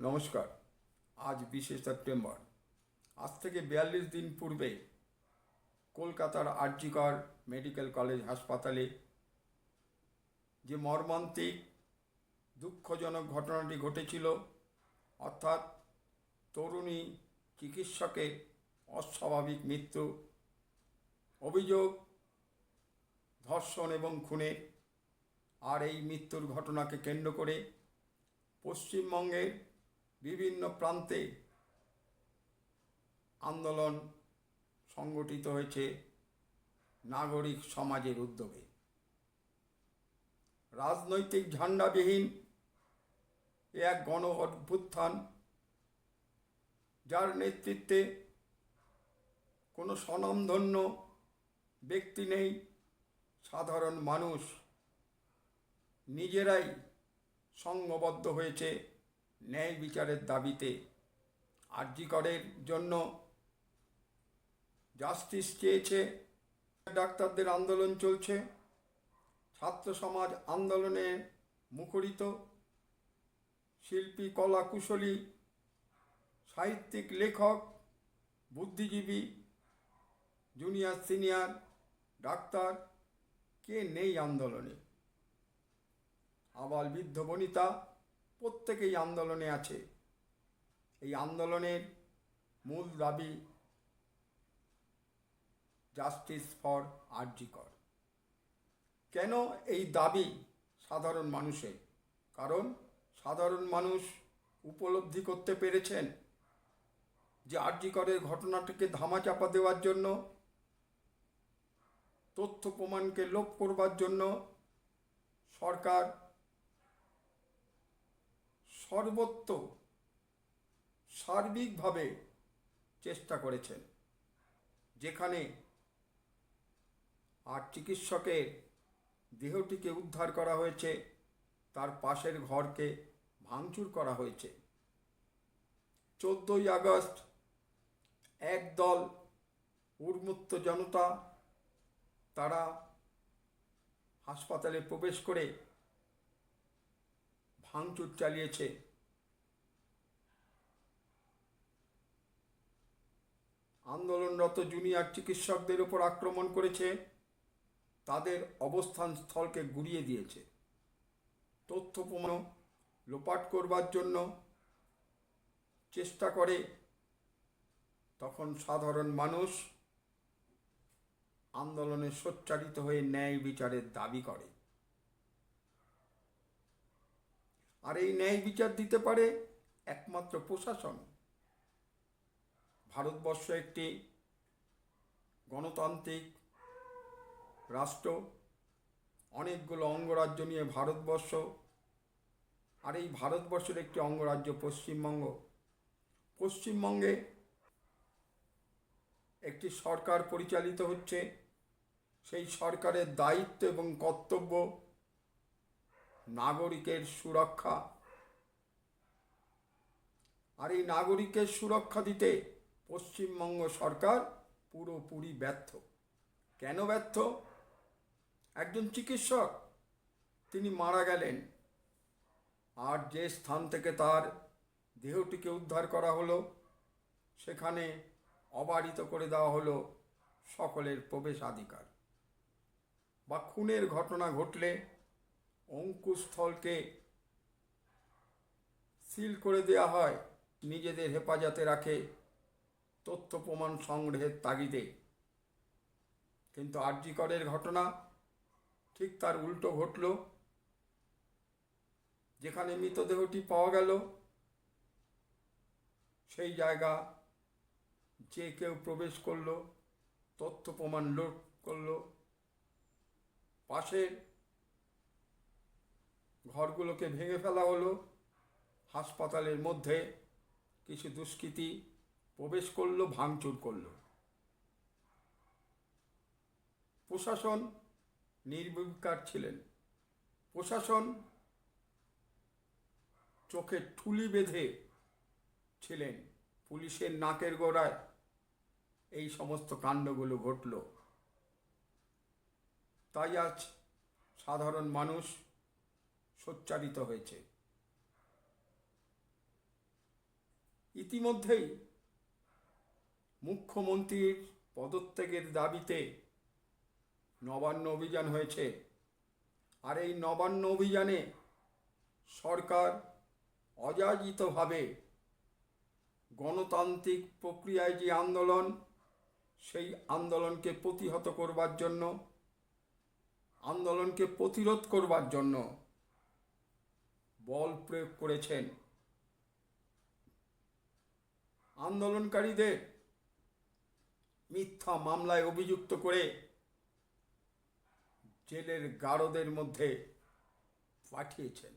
নমস্কার, আজ বিশে সেপ্টেম্বর। আজ থেকে বিয়াল্লিশ দিন পূর্বে কলকাতার আরজিকর মেডিকেল কলেজ হাসপাতালে যে মর্মান্তিক, দুঃখজনক ঘটনাটি ঘটেছিল, অর্থাৎ তরুণী চিকিৎসকের অস্বাভাবিক মৃত্যু, অভিযোগ, ধর্ষণ এবং খুনের, আর এই মৃত্যুর ঘটনাকে কেন্দ্র করে পশ্চিমবঙ্গের বিভিন্ন প্রান্তে আন্দোলন সংগঠিত হয়েছে নাগরিক সমাজের উদ্যোগে। রাজনৈতিক ঝান্ডাবিহীন এ এক গণ অভ্যুত্থান, যার নেতৃত্বে কোনো স্বনামধন্য ব্যক্তি নেই, সাধারণ মানুষ নিজেরাই সংঘবদ্ধ হয়েছে। ন্যায় বিচারের দাবিতে আর্যিকরের জন্য জাস্টিস চেয়েছে। ডাক্তারদের আন্দোলন চলছে। ছাত্র সমাজ আন্দোলনে মুখরিত। শিল্পী কলা কুশলী, সাহিত্যিক লেখক, বুদ্ধিজীবী, জুনিয়র, সিনিয়র, ডাক্তার, কে নেই আন্দোলনে? আবাল বৃদ্ধ বনিতা প্রত্যেকেই আন্দোলনে আছে। এই আন্দোলনের মূল দাবি জাস্টিস ফর আরজিকর কেন এই দাবি সাধারণ মানুষের? কারণ সাধারণ মানুষ উপলব্ধি করতে পেরেছেন যে আরজিকরের ঘটনাটিকে ধামাচাপা দেওয়ার জন্য, তথ্য প্রমাণকে লোপ করবার জন্য সরকার সর্বত্র সার্বিকভাবে চেষ্টা করেছেন, যেখানে আর চিকিৎসকের দেহটিকে উদ্ধার করা হয়েছে, তার পাশের ঘরকে ভাঙচুর করা হয়েছে। চোদ্দোই আগস্ট একদল উন্মুক্ত জনতা তারা হাসপাতালে প্রবেশ করে ভাঙচুর চালিয়েছে। আন্দোলনরত জুনিয়র চিকিৎসকদের উপর আক্রমণ করেছে। তাদের অবস্থান স্থলকে গুড়িয়ে দিয়েছে। তথ্য প্রমাণ লোপাট করবার জন্য চেষ্টা করে। তখন সাধারণ মানুষ আন্দোলনে সোচ্চারিত হয়ে ন্যায় বিচারের দাবি করে। আর এই ন্যায় বিচার দিতে পারে একমাত্র প্রশাসন। ভারতবর্ষ একটি গণতান্ত্রিক রাষ্ট্র, অনেকগুলো অঙ্গরাজ্য নিয়ে ভারতবর্ষ, আর এই ভারতবর্ষের একটি অঙ্গরাজ্য পশ্চিমবঙ্গ। পশ্চিমবঙ্গে একটি সরকার পরিচালিত হচ্ছে। সেই সরকারের দায়িত্ব এবং কর্তব্য নাগরিকের সুরক্ষা। আর এই নাগরিকের সুরক্ষা দিতে পশ্চিমবঙ্গ সরকার পুরোপুরি ব্যর্থ। কেন ব্যর্থ? একজন চিকিৎসক, তিনি মারা গেলেন। আর যে স্থান থেকে তার দেহটিকে উদ্ধার করা হলো, সেখানে অবারিত করে দেওয়া হলো সকলের প্রবেশাধিকার। বা খুনের ঘটনা ঘটলে অঙ্কুস্থলকে সিল করে দেওয়া হয়। নিজেদের হেফাজতে রাখে তথ্য প্রমাণ সংগ্রহের তাগিদে। কিন্তু আরজিকরের ঘটনা ঠিক তার উল্টো ঘটল। যেখানে মৃতদেহটি পাওয়া গেল, সেই জায়গা যে কেউ প্রবেশ করল, তথ্য প্রমাণ লোড করল। পাশের ঘরগুলোকে ভেঙে ফেলা হলো। হাসপাতালের মধ্যে কিছু দুষ্কৃতী প্রবেশ করল, ভাঙচুর করল। প্রশাসন নির্বিকার ছিলেন। প্রশাসন চোখে ঠুলি বেঁধে ছিলেন। পুলিশের নাকের গোড়ায় এই সমস্ত কাণ্ডগুলো ঘটল। তাই আজ সাধারণ মানুষ সোচ্চারিত হয়েছে। ইতিমধ্যেই মুখ্যমন্ত্রীর পদত্যাগের দাবিতে নবান্ন অভিযান হয়েছে। আর এই নবান্ন অভিযানে সরকার অযাচিতভাবে গণতান্ত্রিক প্রক্রিয়ায় যে আন্দোলন, সেই আন্দোলনকে প্রতিহত করবার জন্য, আন্দোলনকে প্রতিরোধ করবার জন্য বল প্রয়োগ করেছেন। আন্দোলনকারীদের মিথ্যা মামলায় অভিযুক্ত করে জেলের গারদের মধ্যে পাঠিয়েছেন।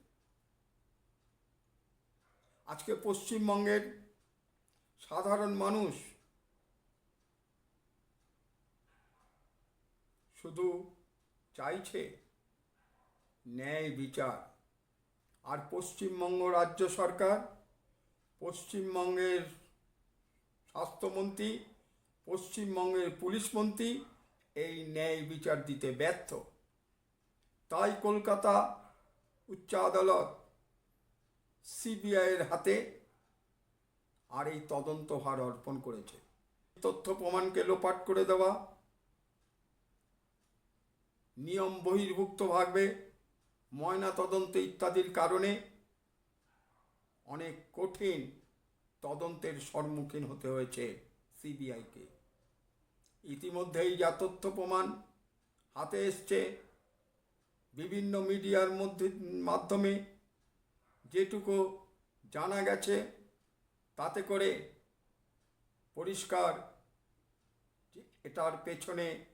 আজকে পশ্চিমবঙ্গের সাধারণ মানুষ শুধু চাইছে ন্যায় বিচার। আর পশ্চিমবঙ্গ রাজ্য সরকার, পশ্চিমবঙ্গের স্বাস্থ্যমন্ত্রী, পশ্চিমবঙ্গের পুলিশ মন্ত্রী এই ন্যায় বিচার দিতে ব্যর্থ। তাই কলকাতা উচ্চ আদালত সিবিআইয়ের হাতে আর এই তদন্তভার অর্পণ করেছে। তথ্য প্রমাণকে লোপাট করে দেওয়া, নিয়ম বহির্ভুক্ত বহির্ভুক্তভাবে ময়না তদন্ত ইত্যাদির কারণে অনেক কঠিন তদন্তের সম্মুখীন হতে হয়েছে সিবিআইকে। ইতিমধ্যেই যা তথ্য প্রমাণ হাতে এসছে, বিভিন্ন মিডিয়ার মধ্যে মাধ্যমে যেটুকু জানা গেছে, তাতে করে পরিষ্কার এটার পেছনে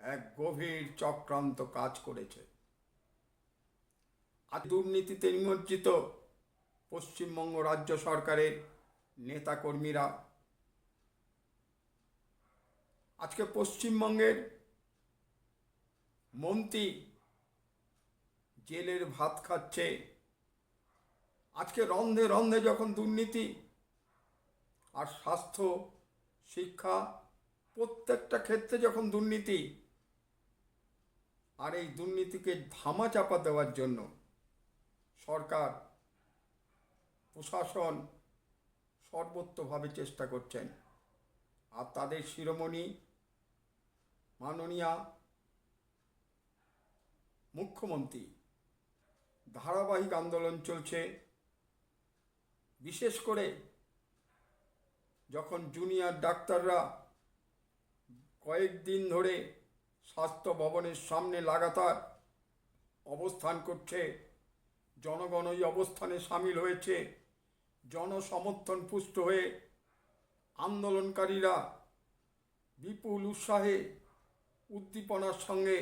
এক গভীর চক্রান্ত কাজ করেছে। আর দুর্নীতিতে নিমজ্জিত পশ্চিমবঙ্গ রাজ্য সরকারের নেতাকর্মীরা। আজকে পশ্চিমবঙ্গের মন্ত্রী জেলের ভাত খাচ্ছে। আজকে রন্ধে রন্ধে যখন দুর্নীতি আর স্বাস্থ্য, শিক্ষা, প্রত্যেকটা ক্ষেত্রে যখন দুর্নীতি, আর এই দুর্নীতিকে ধামা চাপা দেওয়ার জন্য সরকার, প্রশাসন সর্বত্রভাবে চেষ্টা করছেন। আর তাদের শিরোমণি মাননীয়া মুখ্যমন্ত্রী, ধারাবাহিক আন্দোলন চলছে। বিশেষ করে যখন জুনিয়র ডাক্তাররা কয়েকদিন ধরে স্বাস্থ্য ভবনের সামনে লাগাতার অবস্থান করছে জনগণ ওই অবস্থানে সামিল হয়েছে। জনসমর্থন পুষ্ট হয়ে আন্দোলনকারীরা বিপুল উৎসাহে উদ্দীপনার সঙ্গে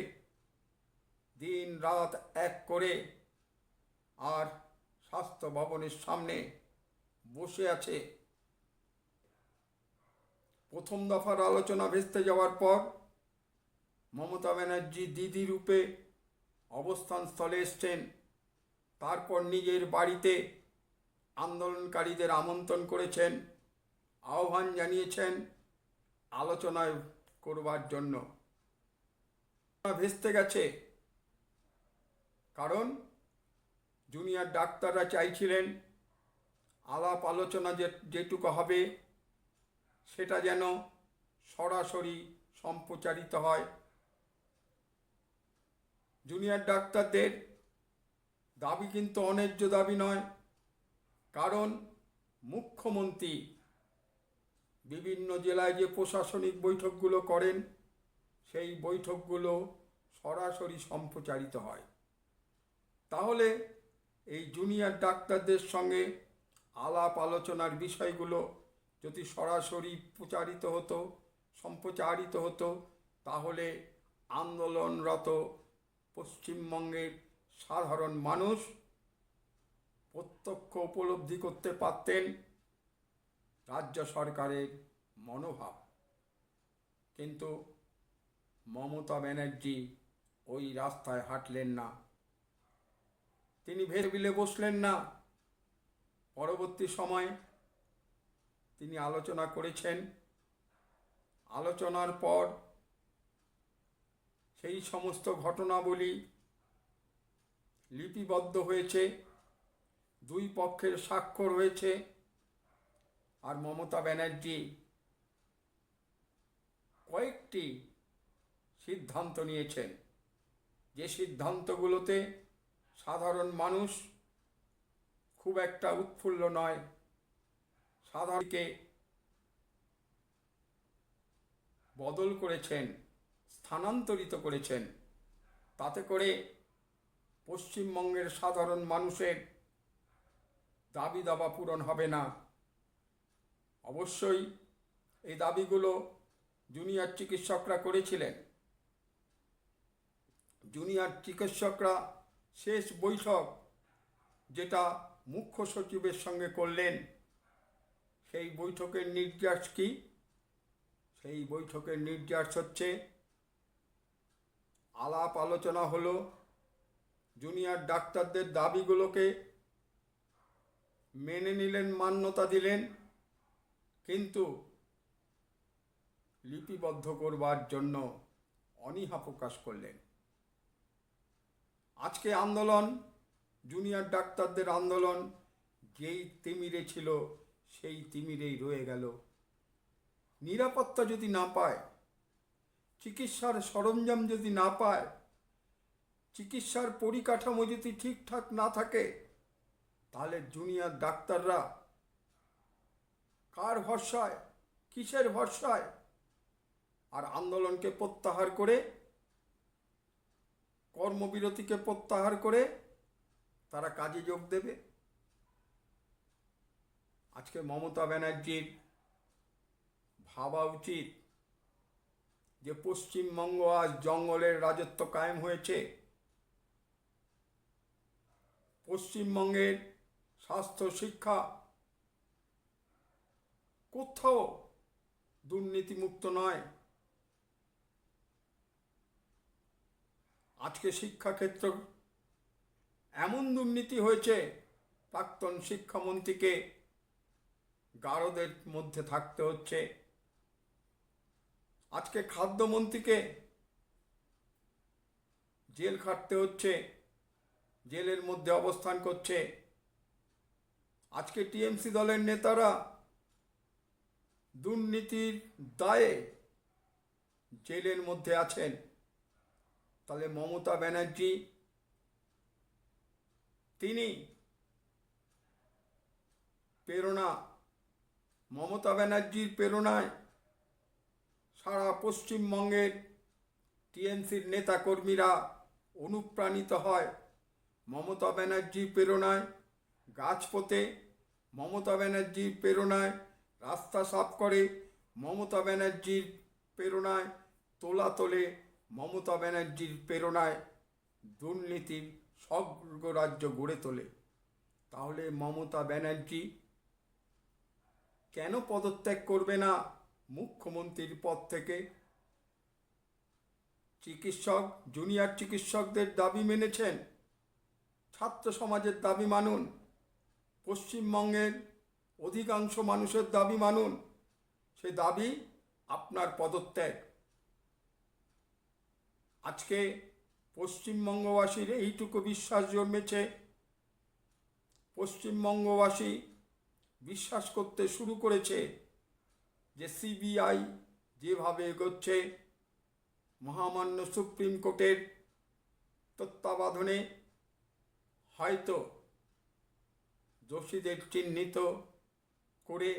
দিন রাত এক করে আর স্বাস্থ্য ভবনের সামনে বসে আছে। প্রথম দফার আলোচনা ভেস্তে যাওয়ার পর মমতা ব্যানার্জি দিদি রূপে অবস্থান স্থলে এসছেন। তারপর নিজের বাড়িতে আন্দোলনকারীদের আমন্ত্রণ করেছেন, আহ্বান জানিয়েছেন আলোচনায় করবার জন্য। ভেস্তে গেছে। কারণ জুনিয়র ডাক্তাররা চাইছিলেন আলাপ আলোচনা যে, যেটুকু হবে সেটা যেন সরাসরি সম্প্রচারিত হয়। জুনিয়র ডাক্তারদের দাবি কিন্তু অন্যায্য দাবি নয়। কারণ মুখ্যমন্ত্রী বিভিন্ন জেলায় যে প্রশাসনিক বৈঠকগুলো করেন, সেই বৈঠকগুলো সরাসরি সম্প্রচারিত হয়। তাহলে এই জুনিয়র ডাক্তারদের সঙ্গে আলাপ আলোচনার বিষয়গুলো যদি সরাসরি প্রচারিত হতো, সম্প্রচারিত হতো, তাহলে আন্দোলনরত পশ্চিমবঙ্গের সাধারণ মানুষ প্রত্যক্ষ উপলব্ধি করতে পারতেন রাজ্য সরকারের মনোভাব। কিন্তু মমতা ব্যানার্জি ওই রাস্তায় হাঁটলেন না। তিনি ভেবিলে বসলেন না। পরবর্তী সময়ে তিনি আলোচনা করেছেন। আলোচনার পর সেই সমস্ত ঘটনাবলী লিপিবদ্ধ হয়েছে, দুই পক্ষের স্বাক্ষর হয়েছে, আর মমতা ব্যানার্জি কয়েকটি সিদ্ধান্ত নিয়েছেন। যে সিদ্ধান্তগুলোতে সাধারণ মানুষ খুব একটা উৎফুল্ল নয়, সাধারণকে বদল করেছেন, স্থানান্তরিত করেছেন। তাতে করে পশ্চিমবঙ্গের সাধারণ মানুষের দাবি দাবা পূরণ হবে না। অবশ্যই এই দাবিগুলো জুনিয়র চিকিৎসকরা করেছিলেন। জুনিয়র চিকিৎসকরা শেষ বৈঠক যেটা মুখ্য সচিবের সঙ্গে করলেন, সেই বৈঠকের নির্যাস কি? সেই বৈঠকের নির্যাস হচ্ছে, আলাপ আলোচনা হলো জুনিয়র ডাক্তারদের দাবিগুলোকে মেনে নিলেন, মান্যতা দিলেন, কিন্তু লিপিবদ্ধ করবার জন্য অনীহা প্রকাশ করলেন। আজকে আন্দোলন, জুনিয়র ডাক্তারদের আন্দোলন, যেই তিমিরে ছিল সেই তিমিরেই রয়ে গেল। নিরাপত্তা যদি না পায়, চিকিৎসার সরঞ্জাম যদি না পায় চিকিৎসার পরিকাঠামো যদি ঠিকঠাক না থাকে, তাহলে জুনিয়র ডাক্তাররা কার ভরসায়, কিসের ভরসায়, আর আন্দোলনকে প্রত্যাহার করে, কর্মবিরতিকে প্রত্যাহার করে তারা কাজে যোগ দেবে? আজকে মমতা ব্যানার্জির ভাবা উচিত যে পশ্চিমবঙ্গ আজ জঙ্গলের রাজত্ব কায়েম হয়েছে। পশ্চিমবঙ্গের স্বাস্থ্য, শিক্ষা কোথাও দুর্নীতিমুক্ত নয়। আজকে শিক্ষাক্ষেত্র এমন দুর্নীতি হয়েছে, প্রাক্তন শিক্ষামন্ত্রীকে গারদের মধ্যে থাকতে হচ্ছে। আজকে খাদ্যমন্ত্রীকে জেল খাটতে হচ্ছে। জেলের মধ্যে অবস্থান করছে। আজকে টিএমসি দলের নেতারা দুর্নীতির দায়ে জেলের মধ্যে আছেন। তাহলে মমতা ব্যানার্জি, তিনি প্রেরণা, মমতা ব্যানার্জির প্রেরণায় সারা পশ্চিমবঙ্গের টিএমসির নেতাকর্মীরা অনুপ্রাণিত হয়। মমতা ব্যানার্জির প্রেরণায় গাছ পোতে মমতা ব্যানার্জির প্রেরণায়, রাস্তা সাফ করে মমতা ব্যানার্জির প্রেরণায়, তোলা তোলে মমতা ব্যানার্জির প্রেরণায় দুর্নীতির স্বর্গরাজ্য গড়ে তোলে। তাহলে মমতা ব্যানার্জি কেন পদত্যাগ করবে না মুখ্যমন্ত্রীর পদ থেকে? চিকিৎসক, জুনিয়র চিকিৎসকদের দাবি মেনেছেন? ছাত্র সমাজের দাবি মানুন। পশ্চিমবঙ্গের অধিকাংশ মানুষের দাবি মানুন। সে দাবি আপনার পদত্যাগ। আজকে পশ্চিমবঙ্গবাসীর এইটুকু বিশ্বাস জন্মেছে। পশ্চিমবঙ্গবাসী বিশ্বাস করতে শুরু করেছে যে সিবিআই যেভাবে এগোচ্ছে, মহামান্য সুপ্রিম কোর্টের তত্ত্বাবধানে হয়তো দোষীদের চিহ্নিত করে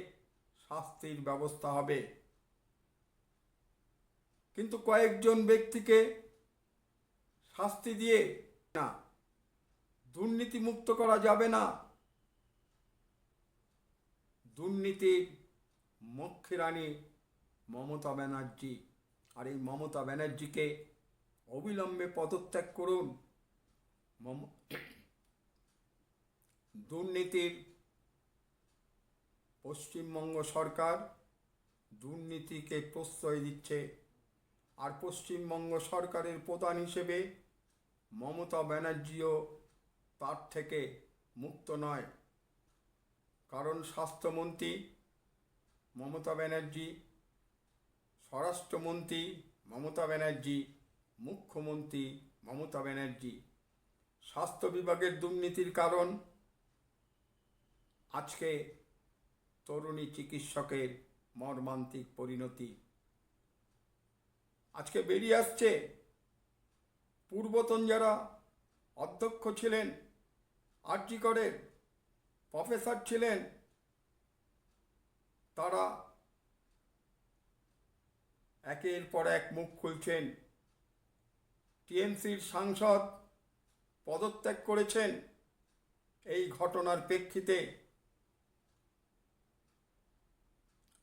শাস্তির ব্যবস্থা হবে। কিন্তু কয়েকজন ব্যক্তিকে শাস্তি দিয়ে না দুর্নীতি মুক্ত করা যাবে না। দুর্নীতির মুখ্য রানী মমতা ব্যানার্জি, আর এই মমতা ব্যানার্জিকে অবিলম্বে পদত্যাগ করুন। মম দুর্নীতির পশ্চিমবঙ্গ সরকার দুর্নীতিকে প্রশ্রয় দিচ্ছে। আর পশ্চিমবঙ্গ সরকারের প্রধান হিসেবে মমতা ব্যানার্জিও তার থেকে মুক্ত নয়। কারণ স্বাস্থ্যমন্ত্রী মমতা ব্যানার্জি, স্বরাষ্ট্রমন্ত্রী মমতা ব্যানার্জি, মুখ্যমন্ত্রী মমতা ব্যানার্জি। স্বাস্থ্য বিভাগের দুর্নীতির কারণ আজকে তরুণী চিকিৎসকের মর্মান্তিক পরিণতি। আজকে বেরিয়ে আসছে পূর্বতন যারা অধ্যক্ষ ছিলেন আর্যিকরের প্রফেসর ছিলেন, তারা একের পর এক মুখ খুলছেন। টিএমসির সাংসদ পদত্যাগ করেছেন। এই ঘটনার প্রেক্ষিতে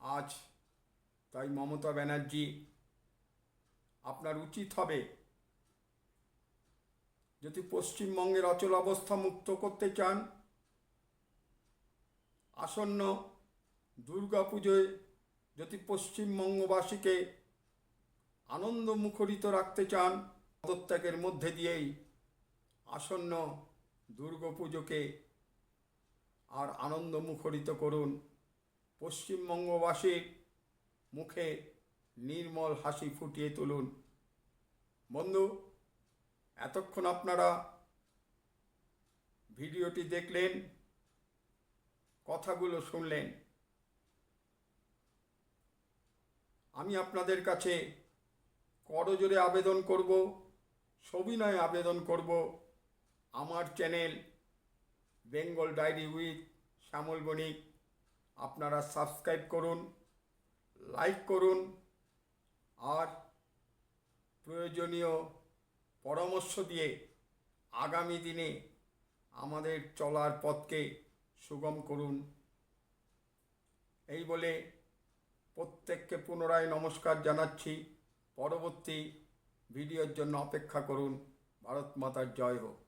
আজ তাই মমতা ব্যানার্জি আপনার উচিত হবে যদি পশ্চিমবঙ্গের অচল অবস্থা মুক্ত করতে চান, আসন্ন দুর্গাপুজোয় যদি পশ্চিমবঙ্গবাসীকে আনন্দ মুখরিত রাখতে চান, পদত্যাগের মধ্যে দিয়েই আসন্ন দুর্গাপুজোকে আর আনন্দ মুখরিত করুন। পশ্চিমবঙ্গবাসীর মুখে নির্মল হাসি ফুটিয়ে তুলুন। বন্ধু, এতক্ষণ আপনারা ভিডিওটি দেখলেন, কথাগুলো শুনলেন। আমি আপনাদের কাছে করজোরে আবেদন করব, সবিনয় আবেদন করব। আমার channel Bengal diary with Shyamal Banik. আপনারা সাবস্ক্রাইব করুন লাইক করুন, আর প্রয়োজনীয় পরামর্শ দিয়ে আগামী দিনে আমাদের চলার পথকে সুগম করুন। এই বলে প্রত্যেককে পুনরায় নমস্কার জানাচ্ছি। পরবর্তী ভিডিওর জন্য অপেক্ষা করুন। ভারত মাতার জয় হোক।